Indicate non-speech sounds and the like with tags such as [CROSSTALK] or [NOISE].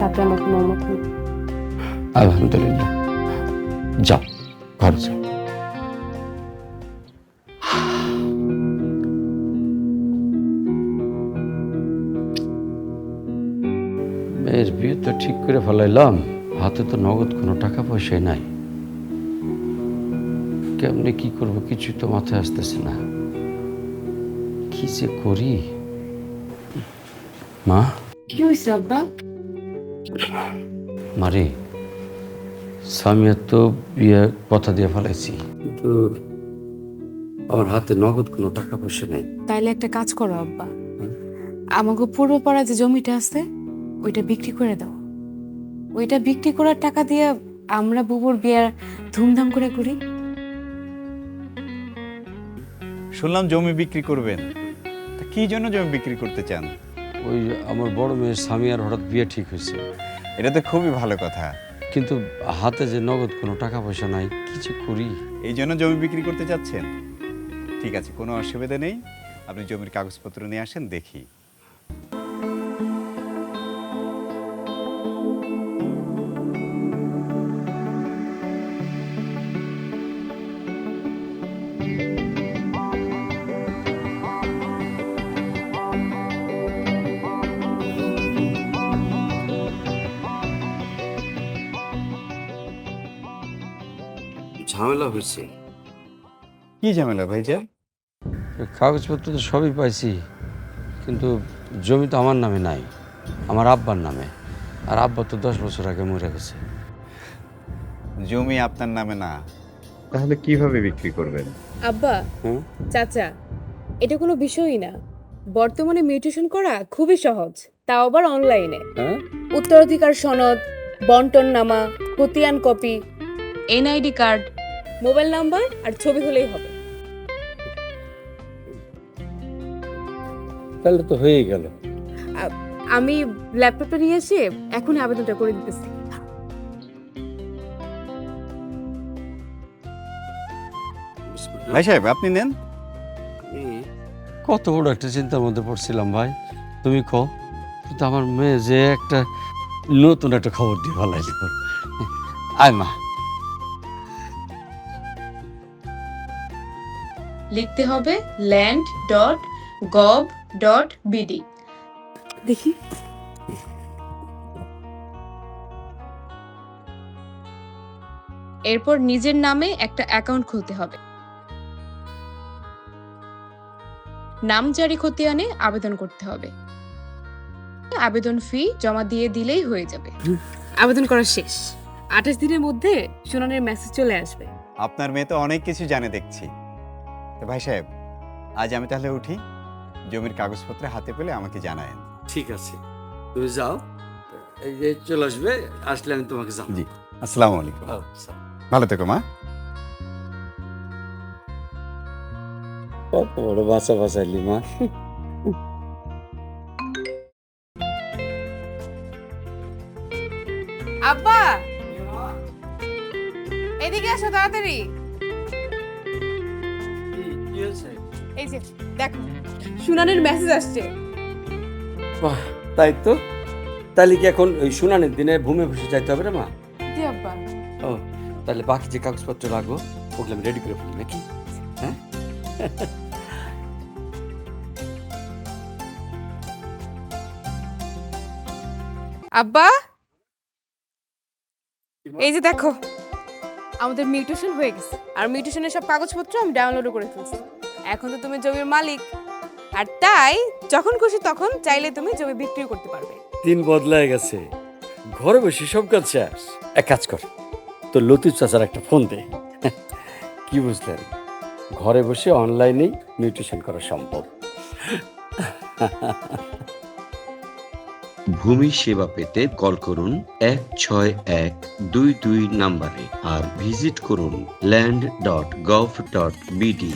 তাতে আমার কোনো মত নেই। আলহামদুলিল্লাহ। যাও ঘরে যাও। মেয়ের বিয়ে তো ঠিক করে ফেলাইলাম। হাতে তো নগদ কোনো টাকা পয়সাই নাই। কেমনে কি করব কিছু তো মাথায় আসতেছে না। কি যে করি? মা? কি হয়েছে আব্বা? মারে সামিয়ার তো বিয়ে কথা দিয়ে ফেলাইছি। কিন্তু আমার হাতে নগদ কোনো টাকা পয়সা নেই। তাইলে একটা কাজ করো আব্বা। আমাকে পূর্ব পাড়া যে জমিটা আছে ওইটা বিক্রি করে দাও। ওইটা বিক্রি করার টাকা দিয়ে আমরা বুবুর বিয়ার ধুমধাম করে করি শুনলাম জমি বিক্রি করবেন। তা কি জন্য জমি বিক্রি করতে চান? ওই আমার বড় মেয়ের স্বামী আর হঠাৎ বিয়ে ঠিক হয়েছে। এটা তো খুবই ভালো কথা। কিন্তু হাতে যে নগদ কোনো টাকা পয়সা নাই কিছু করি? এই জন্য জমি বিক্রি করতে চাচ্ছেন? ঠিক আছে কোনো অসুবিধা নেই। আপনি জমির কাগজপত্র নিয়ে আসেন দেখি। ঝামেলা হয়েছে। কি ঝামেলা ভাইজান? কাগজপত্র তো সবই পাইছি কিন্তু জমি তো আমার নামে নাই আমার আব্বার নামে। আর আব্বা তো দশ বছর আগে মরে গেছে। জমি আপনার নামে না। তাহলে কীভাবে বিক্রি করবেন? আব্বা হুম? চাচা এটা কোনো বিষয়ই না। বর্তমানে মিউটেশন করা খুবই সহজ তাও আবার অনলাইনে। হ্যাঁ? উত্তরাধিকার সনদ বন্টন নামা খতিয়ান copy. NID card mobile number আর ছবি হলেই হবে। তাহলে তো হয়েই গেল। আমি ল্যাপটপটা নিয়ে এসে এখনই আবেদনটা করে দিতেছি। ভাই সাহেব আপনি নেন। কত বড় একটা চিন্তার মধ্যে পড়ছিলাম ভাই। তুমি কো কিন্তু আমার মেয়ে যে একটা নতুন একটা খবর দিয়ে ফেলাইল আয় মা। লিখতে হবে land dot gov dot BD দেখি। এরপর নিজের নামে একটা অ্যাকাউন্ট খুলতে হবে। নাম জারি খতিয়ানে আবেদন করতে হবে। আবেদন ফি জমা দিয়ে দিলেই হয়ে যাবে। আবেদন করা শেষ। আঠাশ দিনের মধ্যে শুনানির মেসেজ চলে আসবে। আপনার মেয়ে তো অনেক কিছু জানে দেখছি। তো ভাই সাহেব আজ আমি তাহলে উঠি। জমির কাগজপত্র হাতে পেলে আমাকে জানায়েন। ঠিক আছে। তুমি যাও। এই যে চলে আসবে আসলে আমি তোমাকে জানাব। জি আসসালামু আলাইকুম। ভালো থেকো মা। কত বড় বাচ্চা বাঁচাইলি মা। আব্বা! এদিকে আসো তাড়াতাড়ি। এই যে দেখো শুনানির মেসেজ আসছে। বাহ তাই তো? তাহলে কি এখন ওই শুনানির দিনে ভূমি বসে যাইতে হবে রে মা? জি আব্বা। ও তাহলে বাকি যে কাগজপত্র লাগো ওগুলো আমি রেডি করে ফেলি নাকি? হ্যাঁ? আব্বা? এই যে দেখো আমাদের মিউটেশন হয়ে গেছে। আর মিউটেশনের সব কাগজপত্র আমি ডাউনলোড করে ফেলছি। এখন তো তুমি জমির মালিক। আর তাই যখন খুশি তখন চাইলে তুমি জমি বিক্রি করতে পারবে। দিন বদলায় গেছে। ঘরে বসে সব কাজ শেষ। এক কাজ কর তো লতিফ চাচার একটা ফোন দে। [LAUGHS] কি বুঝলেন? ঘরে বসে অনলাইনেই মিউটেশন করা সম্ভব। [LAUGHS] ভূমি সেবা পেতে কল করুন এক ছয় এক দুই দুই নাম্বারে আর ভিজিট করুন land dot gov dot BD.